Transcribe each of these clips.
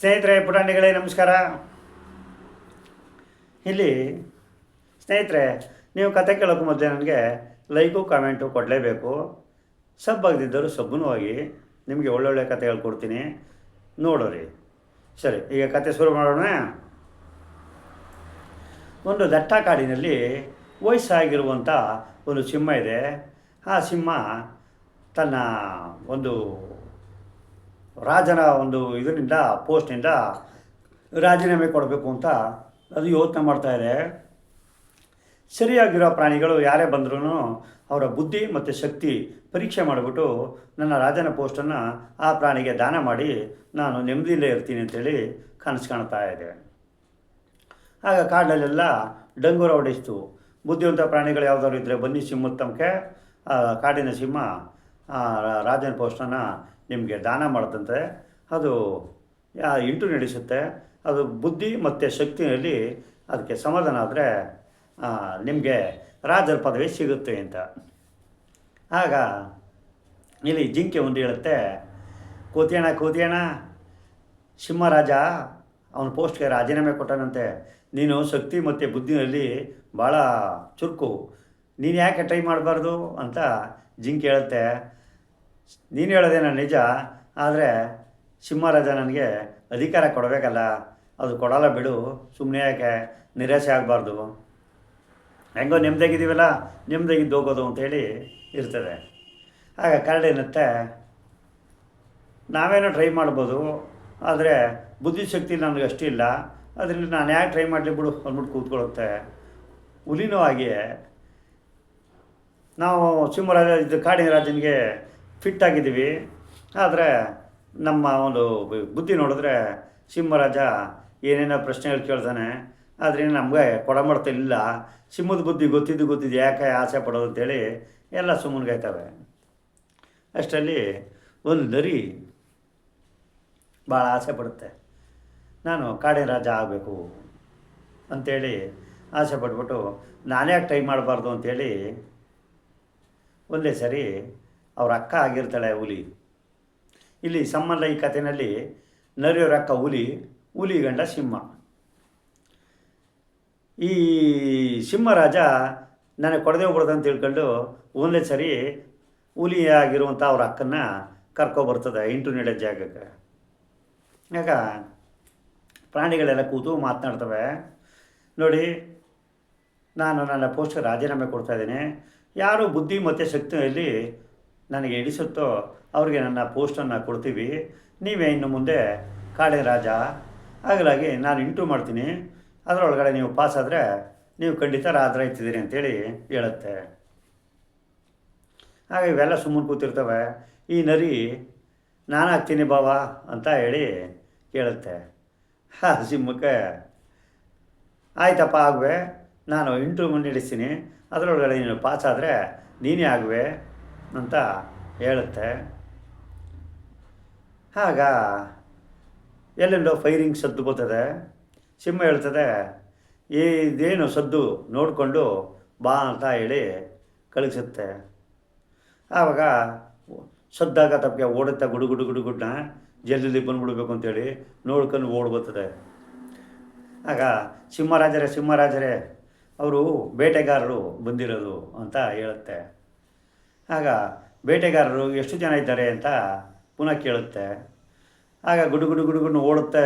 ಸ್ನೇಹಿತರೆ, ಪುಟಾಣಿಗಳೇ, ನಮಸ್ಕಾರ. ಇಲ್ಲಿ ಸ್ನೇಹಿತರೆ, ನೀವು ಕತೆ ಕೇಳೋಕೆ ಮೊದಲೇ ನನಗೆ ಲೈಕು, ಕಾಮೆಂಟು ಕೊಡಲೇಬೇಕು. ಸಬ್ ಆಗದಿದ್ದರು ಸಬ್ಬನೂ ಆಗಿ ನಿಮಗೆ ಒಳ್ಳೊಳ್ಳೆ ಕತೆ ಹೇಳ್ಕೊಡ್ತೀನಿ ನೋಡೋರಿ. ಸರಿ, ಈಗ ಕತೆ ಶುರು ಮಾಡೋಣ. ಒಂದು ದಟ್ಟ ಕಾಡಿನಲ್ಲಿ ವಯಸ್ಸಾಗಿರುವಂಥ ಒಂದು ಸಿಂಹ ಇದೆ. ಆ ಸಿಂಹ ತನ್ನ ಒಂದು ರಾಜನ ಒಂದು ಇದರಿಂದ, ಪೋಸ್ಟ್ನಿಂದ ರಾಜೀನಾಮೆ ಕೊಡಬೇಕು ಅಂತ ಅದು ಯೋಚನೆ ಮಾಡ್ತಾಯಿದೆ ಸರಿಯಾಗಿರೋ ಪ್ರಾಣಿಗಳು ಯಾರೇ ಬಂದ್ರೂ ಅವರ ಬುದ್ಧಿ ಮತ್ತು ಶಕ್ತಿ ಪರೀಕ್ಷೆ ಮಾಡಿಬಿಟ್ಟು ನನ್ನ ರಾಜನ ಪೋಸ್ಟನ್ನು ಆ ಪ್ರಾಣಿಗೆ ದಾನ ಮಾಡಿ ನಾನು ನೆಮ್ಮದಿಯಲ್ಲೇ ಇರ್ತೀನಿ ಅಂತೇಳಿ ಕನಸು ಕಾಣ್ತಾ ಇದೆ. ಆಗ ಕಾಡಲ್ಲೆಲ್ಲ ಡಂಗೂರ ಹೊಡಿಸ್ತು ಬುದ್ಧಿವಂತ ಪ್ರಾಣಿಗಳು ಯಾವುದಾದ್ರು ಇದ್ದರೆ ಬನ್ನಿ ಸಿಂಹದ ತಮಕೆ. ಕಾಡಿನ ಸಿಂಹ ರಾಜನ ಪೋಸ್ಟನ್ನು ನಿಮಗೆ ದಾನ ಮಾಡುತ್ತಂತೆ ಅದು ಇಂಟು ನಡೆಸುತ್ತೆ, ಅದು ಬುದ್ಧಿ ಮತ್ತು ಶಕ್ತಿಯಲ್ಲಿ ಅದಕ್ಕೆ ಸಮಾಧಾನ ಆದರೆ ನಿಮಗೆ ರಾಜರ ಪದವಿ ಸಿಗುತ್ತೆ ಅಂತ. ಆಗ ಇಲ್ಲಿ ಜಿಂಕೆ ಒಂದು ಹೇಳುತ್ತೆ ಕೂತಿಯಣ ಕೂತಿಯಣ ಸಿಂಹರಾಜ, ಅವನ ಪೋಸ್ಟ್ಗೆ ರಾಜೀನಾಮೆ ಕೊಟ್ಟನಂತೆ. ನೀನು ಶಕ್ತಿ ಮತ್ತು ಬುದ್ಧಿನಲ್ಲಿ ಭಾಳ ಚುರುಕು. ನೀನು ಯಾಕೆ ಟ್ರೈ ಮಾಡಬಾರ್ದು? ಅಂತ ಜಿಂಕೆ ಹೇಳುತ್ತೆ ನೀನು ಹೇಳೋದೇನ ನಿಜ, ಆದರೆ ಸಿಂಹರಾಜ ನನಗೆ ಅಧಿಕಾರ ಕೊಡಬೇಕಲ್ಲ, ಅದು ಕೊಡಲ್ಲ ಬಿಡು ಸುಮ್ಮನೆ ಯಾಕೆ ನಿರಾಸೆ ಆಗಬಾರ್ದು. ಹೆಂಗೋ ನೆಮ್ಮದಿಯಾಗಿದ್ದೀವಲ್ಲ, ನೆಮ್ಮದಿಯಾಗಿದ್ದು ಹೋಗೋದು ಅಂತೇಳಿ ಇರ್ತದೆ. ಆಗ ಕರಡೇನತ್ತೆ ನಾವೇನೋ ಟ್ರೈ ಮಾಡ್ಬೋದು, ಆದರೆ ಬುದ್ಧಿಶಕ್ತಿ ನನಗೆ ಅಷ್ಟಿಲ್ಲ ಅದರಿಂದ ನಾನು ಯಾಕೆ ಟ್ರೈ ಮಾಡಲಿ ಬಿಡು ಅಂದ್ಬಿಟ್ಟು ಕೂತ್ಕೊಳ್ಳುತ್ತೆ. ಹುಲಿನೂ ಹಾಗೆಯೇ. ನಾವು ಸಿಂಹರಾಜ ಇದ್ದ ಕಾಡಿನ ರಾಜನಿಗೆ ಫಿಟ್ ಆಗಿದ್ದೀವಿ. ಆದರೆ ನಮ್ಮ ಒಂದು ಬುದ್ಧಿ ನೋಡಿದ್ರೆ ಸಿಂಹರಾಜ ಏನೇನೋ ಪ್ರಶ್ನೆಗಳು ಕೇಳ್ತಾನೆ. ಆದರೆ ನಮಗೆ ಕೊಡಮಡ್ತಿಲ್ಲ ಸಿಂಹದ ಬುದ್ಧಿ ಗೊತ್ತಿದ್ದು ಗೊತ್ತಿದ್ದು ಯಾಕೆ ಆಸೆ ಪಡೋದು ಅಂತೇಳಿ ಎಲ್ಲ ಸುಮ್ಮನ್ಗಾಯ್ತವೆ ಅಷ್ಟರಲ್ಲಿ ಒಂದು ನರಿ ಭಾಳ ಆಸೆ ಪಡುತ್ತೆ. ನಾನು ಕಾಡಿನ ರಾಜ ಆಗಬೇಕು ಅಂಥೇಳಿ ಆಸೆ ಪಟ್ಬಿಟ್ಟು ನಾನೇ ಯಾಕೆ ಟ್ರೈ ಮಾಡಬಾರ್ದು ಅಂಥೇಳಿ ಒಂದೇ ಸರಿ ಅವ್ರ ಅಕ್ಕ ಆಗಿರ್ತಾಳೆ ಹುಲಿ. ಇಲ್ಲಿ ಸಂಬಂಧ ಈ ಕಥೆಯಲ್ಲಿ ನರಿಯವರ ಅಕ್ಕ ಹುಲಿ ಹುಲಿ ಗಂಡ ಸಿಂಹ. ಈ ಸಿಂಹರಾಜ ನನಗೆ ಕೊಡದೆ ಹೋಗ್ಬಾರ್ದು ಅಂತ ತಿಳ್ಕೊಂಡು ಒಂದೇ ಸರಿ ಹುಲಿ ಆಗಿರುವಂಥ ಅವ್ರ ಅಕ್ಕನ್ನ ಕರ್ಕೊಬರ್ತದೆ ಇಂಟು ನೀಡೋ ಜಾಗಕ್ಕೆ. ಆಗ ಪ್ರಾಣಿಗಳೆಲ್ಲ ಕೂತು ಮಾತನಾಡ್ತವೆ. ನೋಡಿ, ನಾನು ನನ್ನ ಪೋಸ್ಟ್ಗೆ ರಾಜೀನಾಮೆ ಕೊಡ್ತಾ ಇದ್ದೀನಿ. ಯಾರು ಬುದ್ಧಿ ಮತ್ತು ಶಕ್ತಿಯಲ್ಲಿ ನನಗೆ ಇಡಿಸುತ್ತೋ ಅವ್ರಿಗೆ ನನ್ನ ಪೋಸ್ಟನ್ನು ಕೊಡ್ತೀವಿ. ನೀವೇ ಇನ್ನು ಮುಂದೆ ಕಾಳೆ ರಾಜ. ಹಾಗಾಗಿ ನಾನು ಇಂಟು ಮಾಡ್ತೀನಿ. ಅದರೊಳಗಡೆ ನೀವು ಪಾಸ್ ಆದರೆ ನೀವು ಖಂಡಿತ ರಾಜರಾಯ್ತಿದ್ದೀರಿ ಅಂತೇಳಿ ಹೇಳುತ್ತೆ. ಹಾಗೆ ಇವೆಲ್ಲ ಸುಮ್ಮನೆ ಕೂತಿರ್ತವೆ. ಈ ನರಿ ನಾನು ಹಾಕ್ತೀನಿ ಬಾವ ಅಂತ ಹೇಳಿ ಕೇಳುತ್ತೆ. ಹಾ, ಸಿಂಹಕ್ಕೆ. ಆಯ್ತಪ್ಪ, ಆಗುವೆ. ನಾನು ಇಂಟು ನಡೆಸ್ತೀನಿ ಅದರೊಳಗಡೆ ನೀನು ಪಾಸ್ ಆದರೆ ನೀನೇ ಆಗುವೆ. ಅಂತ ಹೇಳುತ್ತೆ. ಆಗ ಎಲ್ಲೆಲ್ಲೋ ಫೈರಿಂಗ್ ಸದ್ದು ಬರ್ತದೆ. ಸಿಂಹ ಹೇಳ್ತದೆ, ಇದೇನು ಸದ್ದು ನೋಡಿಕೊಂಡು ಬಾ ಅಂತ ಹೇಳಿ ಕಳಿಸುತ್ತೆ. ಆವಾಗ ಸದ್ದಾಗ ತಪ್ಪಿಗೆ ಓಡುತ್ತೆ ಗುಡು ಗುಡು ಗುಡು ಗುಡ್ನ ಜಲ್ದಿ ಬಂದ್ಬಿಡ್ಬೇಕು ಅಂತೇಳಿ ನೋಡ್ಕೊಂಡು ಓಡ್ ಬರ್ತದೆ. ಆಗ ಸಿಂಹರಾಜರೇ ಸಿಂಹರಾಜರೇ, ಅವರು ಬೇಟೆಗಾರರು ಬಂದಿರೋದು ಅಂತ ಹೇಳುತ್ತೆ. ಆಗ ಬೇಟೆಗಾರರು ಎಷ್ಟು ಜನ ಇದ್ದಾರೆ ಅಂತ ಪುನಃ ಕೇಳುತ್ತೆ. ಆಗ ಗುಡು ಗುಡು ಗುಡು ಗುಡು ಓಡುತ್ತೆ.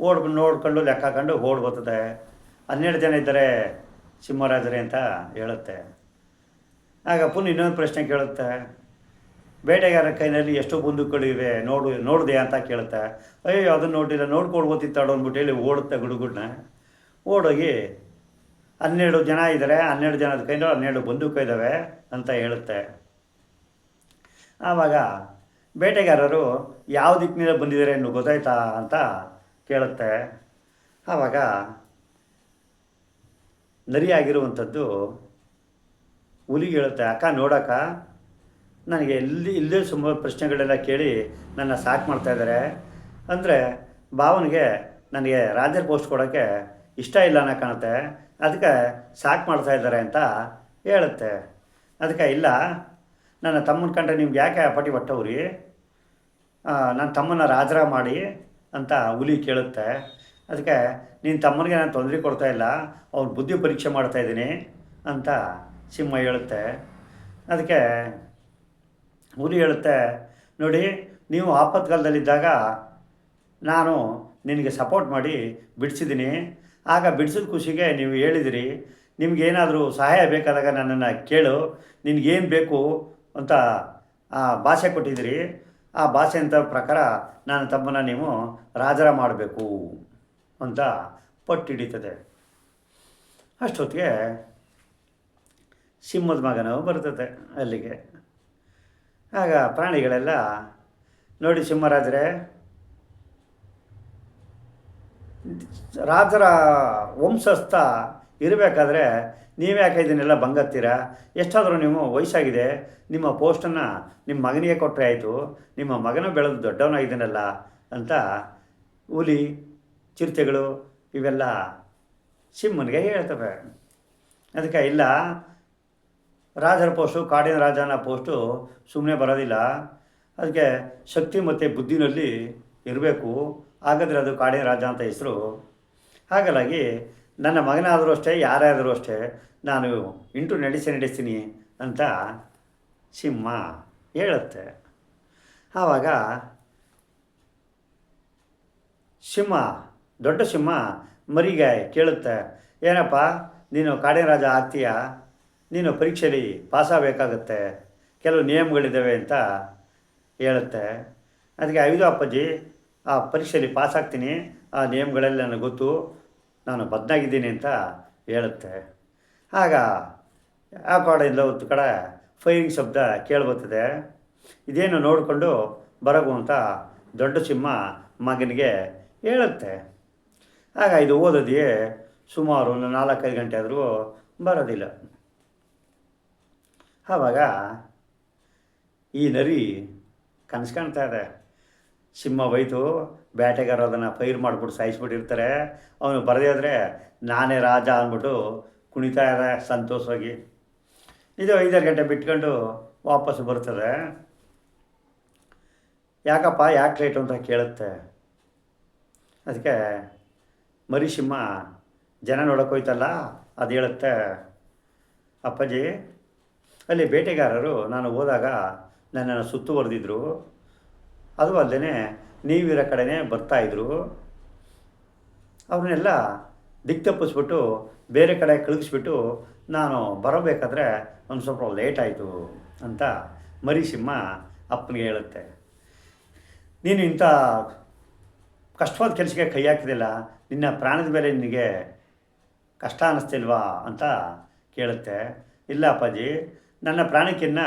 ಓಡ್ ನೋಡ್ಕೊಂಡು ಲೆಕ್ಕ ಹಾಕೊಂಡು ಓಡ್ ಬರ್ತದೆ. ಹನ್ನೆರಡು ಜನ ಇದ್ದಾರೆ ಸಿಂಹರಾಜರೇ ಅಂತ ಹೇಳುತ್ತೆ. ಆಗ ಪುನಃ ಇನ್ನೊಂದು ಪ್ರಶ್ನೆ ಕೇಳುತ್ತೆ. ಬೇಟೆಗಾರರ ಕೈನಲ್ಲಿ ಎಷ್ಟು ಬಂದೂಕುಗಳಿವೆ ನೋಡು ನೋಡಿದೆ ಅಂತ ಕೇಳುತ್ತೆ. ಅಯ್ಯೋ ಅದನ್ನು ನೋಡಿಲ್ಲ ನೋಡ್ಕೊಡ್ಬೋತಿತ್ತಾಡೋ ಅಂದ್ಬಿಟ್ಟು ಹೇಳಿ ಓಡುತ್ತೆ ಗುಡುಗುಡ್ನ. ಓಡೋಗಿ ಹನ್ನೆರಡು ಜನ ಇದ್ದಾರೆ, ಹನ್ನೆರಡು ಜನದ ಕೈಯಲ್ಲಿ ಹನ್ನೆರಡು ಬಂದೂಕ ಇದ್ದಾವೆ ಅಂತ ಹೇಳುತ್ತೆ. ಆವಾಗ ಬೇಟೆಗಾರರು ಯಾವ ದಿಕ್ಕಿನಿಂದ ಬಂದಿದ್ದಾರೆ ಎಂದು ಗೊತ್ತಾಯ್ತಾ ಅಂತ ಕೇಳುತ್ತೆ. ಆವಾಗ ನರಿಯಾಗಿರುವಂಥದ್ದು ಹುಲಿಗೆ ಹೇಳುತ್ತೆ, ಅಕ್ಕ, ನೋಡಕ್ಕ, ನನಗೆ ಎಲ್ಲಿ ಇಲ್ಲೇ ಸುಮಾರು ಪ್ರಶ್ನೆಗಳೆಲ್ಲ ಕೇಳಿ ನನ್ನ ಸಾಕು ಮಾಡ್ತಾ ಇದ್ದಾರೆ. ಅಂದರೆ ಭಾವನಿಗೆ ನನಗೆ ರಾಜರ ಪೋಸ್ಟ್ ಕೊಡೋಕ್ಕೆ ಇಷ್ಟ ಇಲ್ಲ ಅನ್ನೋ ಕಾಣುತ್ತೆ. ಅದಕ್ಕೆ ಸಾಕು ಮಾಡ್ತಾ ಇದ್ದಾರೆ ಅಂತ ಹೇಳುತ್ತೆ. ಅದಕ್ಕೆ ಇಲ್ಲ, ನನ್ನ ತಮ್ಮನ ಕಂಡ್ರೆ ನಿಮ್ಗೆ ಯಾಕೆ ಪಟಿ ಹೊಟ್ಟವ್ರಿ? ನನ್ನ ತಮ್ಮನ ರಾಜರ ಮಾಡಿ ಅಂತ ಹುಲಿ ಕೇಳುತ್ತೆ. ಅದಕ್ಕೆ ನಿನ್ನ ತಮ್ಮನಿಗೆ ನಾನು ತೊಂದರೆ ಕೊಡ್ತಾ ಇಲ್ಲ, ಅವ್ನ ಬುದ್ಧಿ ಪರೀಕ್ಷೆ ಮಾಡ್ತಾ ಇದ್ದೀನಿ ಅಂತ ಸಿಂಹ ಹೇಳುತ್ತೆ. ಅದಕ್ಕೆ ಹುಲಿ ಹೇಳುತ್ತೆ, ನೋಡಿ, ನೀವು ಆಪತ್ಕಾಲದಲ್ಲಿದ್ದಾಗ ನಾನು ನಿನಗೆ ಸಪೋರ್ಟ್ ಮಾಡಿ ಬಿಡಿಸಿದ್ದೀನಿ. ಆಗ ಬಿಡಿಸಿದ ಖುಷಿಗೆ ನೀವು ಹೇಳಿದಿರಿ ನಿಮಗೇನಾದರೂ ಸಹಾಯ ಬೇಕಾದಾಗ ನನ್ನನ್ನು ಕೇಳು ನಿನಗೇನು ಬೇಕು ಅಂತ ಆ ಭಾಷೆ ಕೊಟ್ಟಿದ್ದೀರಿ ಆ ಭಾಷೆ ಅಂತ ಪ್ರಕಾರ ನನ್ನ ತಮ್ಮನ ನೀವು ರಾಜರ ಮಾಡಬೇಕು ಅಂತ ಪಟ್ಟು ಹಿಡಿತದೆ ಅಷ್ಟೊತ್ತಿಗೆ ಸಿಂಹದ ಮಗನ ಬರ್ತದೆ ಅಲ್ಲಿಗೆ. ಆಗ ಪ್ರಾಣಿಗಳೆಲ್ಲ, ನೋಡಿ ಸಿಂಹರಾಜರೇ ರಾಜರ ವಂಶಸ್ಥ ಇರಬೇಕಾದ್ರೆ ನೀವ್ಯಾಕೆ ಇದನ್ನೆಲ್ಲ ಬಂಗತ್ತೀರ? ಎಷ್ಟಾದರೂ ನೀವು ವಯಸ್ಸಾಗಿದೆ, ನಿಮ್ಮ ಪೋಸ್ಟನ್ನು ನಿಮ್ಮ ಮಗನಿಗೆ ಕೊಟ್ಟರೆ ಆಯಿತು, ನಿಮ್ಮ ಮಗನ ಬೆಳೆದು ದೊಡ್ಡವನಾಗಿದ್ದಾನಲ್ಲ ಅಂತ ಹುಲಿ, ಚಿರತೆಗಳು ಇವೆಲ್ಲ ಸಿಂಹನಿಗೆ ಹೇಳ್ತವೆ. ಅದಕ್ಕೆ ಇಲ್ಲ, ರಾಜರ ಪೋಸ್ಟು, ಕಾಡಿನ ರಾಜನ ಪೋಸ್ಟು ಸುಮ್ಮನೆ ಬರೋದಿಲ್ಲ. ಅದಕ್ಕೆ ಶಕ್ತಿ ಮತ್ತು ಬುದ್ಧಿನಲ್ಲಿ ಇರಬೇಕು. ಹಾಗಾದರೆ ಅದು ಕಾಡಿನ ರಾಜ ಅಂತ ಹೆಸರು. ಹಾಗಾಗಿ ನನ್ನ ಮಗನಾದರೂ ಅಷ್ಟೇ, ಯಾರಾದರೂ ಅಷ್ಟೇ, ನಾನು ಇಂಟು ನಡೆಸಿ ನಡೆಸ್ತೀನಿ ಅಂತ ಸಿಂಹ ಹೇಳುತ್ತೆ. ಆವಾಗ ಸಿಂಹ, ದೊಡ್ಡ ಸಿಂಹ ಮರಿಗೆ ಕೇಳುತ್ತೆ, ಏನಪ್ಪ, ನೀನು ಕಾಡಿನ ರಾಜ ಆಗ್ತೀಯಾ? ನೀನು ಪರೀಕ್ಷೆಯಲ್ಲಿ ಪಾಸಾಗಬೇಕಾಗತ್ತೆ, ಕೆಲವು ನಿಯಮಗಳಿದ್ದಾವೆ ಅಂತ ಹೇಳುತ್ತೆ. ಅದಕ್ಕೆ ಐದು ಅಪ್ಪಾಜಿ ಆ ಪರೀಕ್ಷೆಯಲ್ಲಿ ಪಾಸ್ ಆಗ್ತೀನಿ. ಆ ನಿಯಮಗಳಲ್ಲಿ ನನಗೆ ಗೊತ್ತು. ನಾನು ಬದ್ನಾಗಿದ್ದೀನಿ ಅಂತ ಹೇಳುತ್ತೆ. ಆಗ ಆ ಕಾಡಿಂದ ಒಂದು ಕಡೆ ಫೈರಿಂಗ್ ಶಬ್ದ ಕೇಳಿಬರ್ತದೆ. ಇದೇನು ನೋಡಿಕೊಂಡು ಬರಗು ಅಂತ ದೊಡ್ಡ ಸಿಂಹ ಮಗನಿಗೆ ಹೇಳುತ್ತೆ. ಆಗ ಇದು ಓದೋದೆಯೇ ಸುಮಾರು ಒಂದು ನಾಲ್ಕೈದು ಗಂಟೆ ಆದರೂ ಬರೋದಿಲ್ಲ. ಆವಾಗ ಈ ನರಿ ಕನಸು ಇದೆ. ಸಿಂಹ ಬೈತು ಬೇಟೆಗಾರ ಅದನ್ನು ಫೈರ್ ಮಾಡಿಬಿಟ್ಟು ಸಾಯಿಸ್ಬಿಟ್ಟಿರ್ತಾರೆ ಅವನು ಬರದೇ ಆದರೆ ನಾನೇ ರಾಜ ಅಂದ್ಬಿಟ್ಟು ಕುಣಿತಾ ಇದೆ ಸಂತೋಷವಾಗಿ. ಇದು ಐದಾರು ಗಂಟೆ ಬಿಟ್ಕೊಂಡು ವಾಪಸ್ ಬರ್ತದೆ. ಯಾಕಪ್ಪ, ಯಾಕೆ ಲೇಟು ಅಂತ ಕೇಳುತ್ತೆ? ಅದಕ್ಕೆ ಮರಿ ಸಿಂಹ ಜನ ನೋಡೋಕೆ ಹೋಯ್ತಲ್ಲ, ಅದು ಹೇಳುತ್ತೆ, ಅಪ್ಪಾಜಿ, ಅಲ್ಲಿ ಬೇಟೆಗಾರರು, ನಾನು ಹೋದಾಗ ನನ್ನನ್ನು ಸುತ್ತುವರೆದಿದ್ರು ಅದು ಅಲ್ಲದೆ ನೀವಿರೋ ಕಡೆನೇ ಬರ್ತಾಯಿದ್ರು ಅವ್ರನ್ನೆಲ್ಲ ದಿಕ್ಕ ತಪ್ಪಿಸ್ಬಿಟ್ಟು ಬೇರೆ ಕಡೆ ಕಳಿಸ್ಬಿಟ್ಟು ನಾನು ಬರಬೇಕಾದ್ರೆ ಒಂದು ಸ್ವಲ್ಪ ಲೇಟ್ ಆಯಿತು ಅಂತ ಮರಿಸಿಂಹ ಅಪ್ಪನಿಗೆ ಹೇಳುತ್ತೆ. ನೀನು ಇಂಥ ಕಷ್ಟವಾದ ಕೆಲಸಕ್ಕೆ ಕೈ ಹಾಕಿದಿಲ್ಲ ನಿನ್ನ ಪ್ರಾಣದ ಮೇಲೆ ನಿನಗೆ ಕಷ್ಟ ಅನ್ನಿಸ್ತಿಲ್ವಾ ಅಂತ ಕೇಳುತ್ತೆ. ಇಲ್ಲ ಅಪ್ಪಾಜಿ ನನ್ನ ಪ್ರಾಣಕ್ಕಿನ್ನ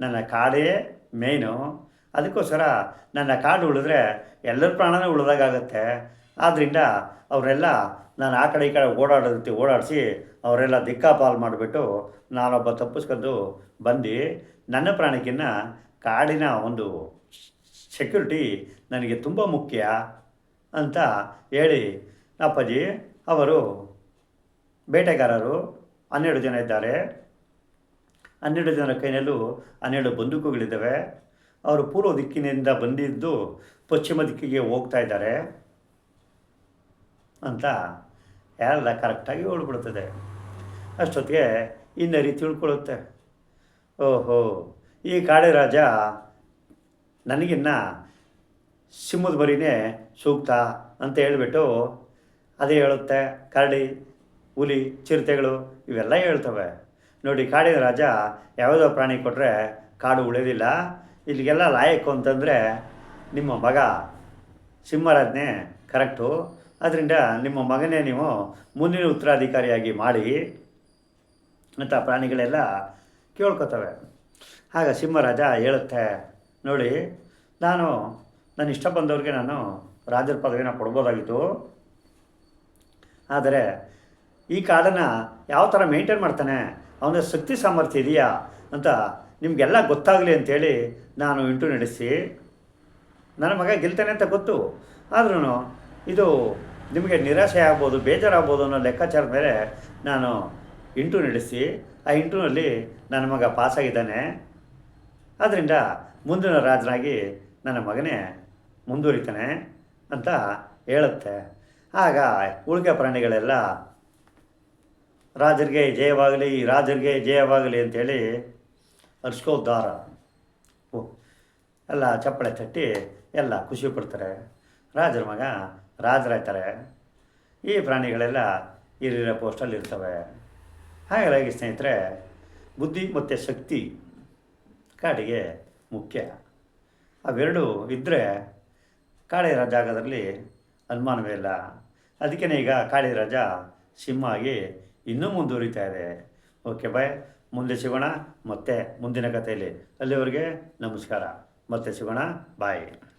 ನನ್ನ ಕಾಡೇ ಮೇಯ್ನು. ಅದಕ್ಕೋಸ್ಕರ ನನ್ನ ಕಾಡು ಉಳಿದ್ರೆ ಎಲ್ಲರ ಪ್ರಾಣನೂ ಉಳಿದಾಗತ್ತೆ ಆದ್ದರಿಂದ ಅವರೆಲ್ಲ ನಾನು ಆ ಕಡೆ ಈ ಕಡೆ ಓಡಾಡೋದಕ್ಕೆ ಓಡಾಡಿಸಿ ಅವರೆಲ್ಲ ದಿಕ್ಕಾಪಾಲು ಮಾಡಿಬಿಟ್ಟು ನಾನೊಬ್ಬ ತಪ್ಪಿಸ್ಕೊಂಡು ಬಂದು ನನ್ನ ಪ್ರಾಣಕ್ಕಿನ್ನ ಕಾಡಿನ ಒಂದು ಸೆಕ್ಯೂರಿಟಿ ನನಗೆ ತುಂಬ ಮುಖ್ಯ ಅಂತ ಹೇಳಿ ಅಪ್ಪಾಜಿ ಅವರು ಬೇಟೆಗಾರರು ಹನ್ನೆರಡು ಜನ ಇದ್ದಾರೆ. ಹನ್ನೆರಡು ಜನರ ಕೈನಲ್ಲೂ ಹನ್ನೆರಡು ಬಂದೂಕುಗಳಿದ್ದಾವೆ. ಅವರು ಪೂರ್ವ ದಿಕ್ಕಿನಿಂದ ಬಂದಿದ್ದು ಪಶ್ಚಿಮ ದಿಕ್ಕಿಗೆ ಹೋಗ್ತಾ ಇದ್ದಾರೆ ಅಂತ ಎಲ್ಲ ಕರೆಕ್ಟಾಗಿ ಹೇಳ್ಬಿಡ್ತದೆ ಅಷ್ಟೊತ್ತಿಗೆ ಇನ್ನರಿ ನರಿ ತಿಳ್ಕೊಳ್ಳುತ್ತೆ ಓಹೋ, ಈ ಕಾಡೆ ರಾಜ ನನಗಿನ್ನ ಸಿಂಹದ ಮರಿನೇ ಸೂಕ್ತ ಅಂತ ಹೇಳಿಬಿಟ್ಟು ಅದೇ ಹೇಳುತ್ತೆ. ಕರಡಿ, ಹುಲಿ, ಚಿರತೆಗಳು ಇವೆಲ್ಲ ಹೇಳ್ತವೆ. ನೋಡಿ, ಕಾಡಿನ ರಾಜ ಯಾವುದೋ ಪ್ರಾಣಿ ಕೊಟ್ಟರೆ ಕಾಡು ಉಳಿಯೋದಿಲ್ಲ ಇಲ್ಲಿಗೆಲ್ಲ ಲಾಯಕ್ಕು ಅಂತಂದರೆ ನಿಮ್ಮ ಮಗ ಸಿಂಹರಾಜ್ನೇ ಕರೆಕ್ಟು. ಅದರಿಂದ ನಿಮ್ಮ ಮಗನೇ ನೀವು ಮುಂದಿನ ಉತ್ತರಾಧಿಕಾರಿಯಾಗಿ ಮಾಡಿ ಅಂತ ಪ್ರಾಣಿಗಳೆಲ್ಲ ಕೇಳ್ಕೊತವೆ. ಆಗ ಸಿಂಹರಾಜ ಹೇಳುತ್ತೆ, ನೋಡಿ, ನಾನು ನನ್ನ ಇಷ್ಟ ಬಂದವ್ರಿಗೆ ನಾನು ರಾಜರ ಪದವಿನ ಕೊಡ್ಬೋದಾಗಿತ್ತು. ಆದರೆ ಈ ಕಾಡನ್ನು ಯಾವ ಥರ ಮೇಂಟೈನ್ ಮಾಡ್ತಾನೆ? ಅವನ ಶಕ್ತಿ ಸಾಮರ್ಥ್ಯ ಇದೆಯಾ? ಅಂತ ನಿಮಗೆಲ್ಲ ಗೊತ್ತಾಗಲಿ ಅಂತೇಳಿ ನಾನು ಇಂಟು ನಡೆಸಿ, ನನ್ನ ಮಗ ಗೆಲ್ತಾನೆ ಅಂತ ಗೊತ್ತು. ಆದ್ರೂ ಇದು ನಿಮಗೆ ನಿರಾಶೆ ಆಗ್ಬೋದು, ಬೇಜಾರಾಗ್ಬೋದು ಅನ್ನೋ ಲೆಕ್ಕಾಚಾರದ ಮೇಲೆ ನಾನು ಇಂಟು ನಡೆಸಿ, ಆ ಇಂಟುನಲ್ಲಿ ನನ್ನ ಮಗ ಪಾಸಾಗಿದ್ದಾನೆ. ಆದ್ದರಿಂದ ಮುಂದಿನ ರಾಜನಾಗಿ ನನ್ನ ಮಗನೇ ಮುಂದುವರಿತಾನೆ ಅಂತ ಹೇಳುತ್ತೆ. ಆಗ ಉಳಿಕೆ ಪ್ರಾಣಿಗಳೆಲ್ಲ, ರಾಜರಿಗೆ ಜಯವಾಗಲಿ ರಾಜರಿಗೆ ಜಯವಾಗಲಿ ಅಂತೇಳಿ ಹರ್ಸ್ಕೋದ್ಧಾರ ಓ, ಎಲ್ಲ ಚಪ್ಪಳೆ ತಟ್ಟಿ ಎಲ್ಲ ಖುಷಿ ಪಡ್ತಾರೆ. ರಾಜರ ಮಗ ರಾಜರಾಯ್ತಾರೆ. ಈ ಪ್ರಾಣಿಗಳೆಲ್ಲ ಹಿರಿಯರ ಪೋಸ್ಟಲ್ಲಿ ಇರ್ತವೆ. ಹಾಗಾಗಿ ಸ್ನೇಹಿತರೆ, ಬುದ್ಧಿ ಮತ್ತು ಶಕ್ತಿ ಕಾಡಿಗೆ ಮುಖ್ಯ. ಅವೆರಡು ಇದ್ದರೆ ಕಾಳಿರ ಜಾಗದಲ್ಲಿ ಅನುಮಾನವೇ ಇಲ್ಲ. ಅದಕ್ಕೇ ಈಗ ಕಾಳಿರಾಜ ಸಿಂಹ ಆಗಿ ಇನ್ನೂ ಮುಂದುವರಿತಾ ಇದೆ. Okay, bye. ಮುಂದೆ ಸಿಗೋಣ. ಮತ್ತೆ ಮುಂದಿನ ಕಥೆಯಲ್ಲಿ. ಅಲ್ಲಿವರೆಗೆ ನಮಸ್ಕಾರ. ಮತ್ತೆ ಸಿಗೋಣ. ಬಾಯ್.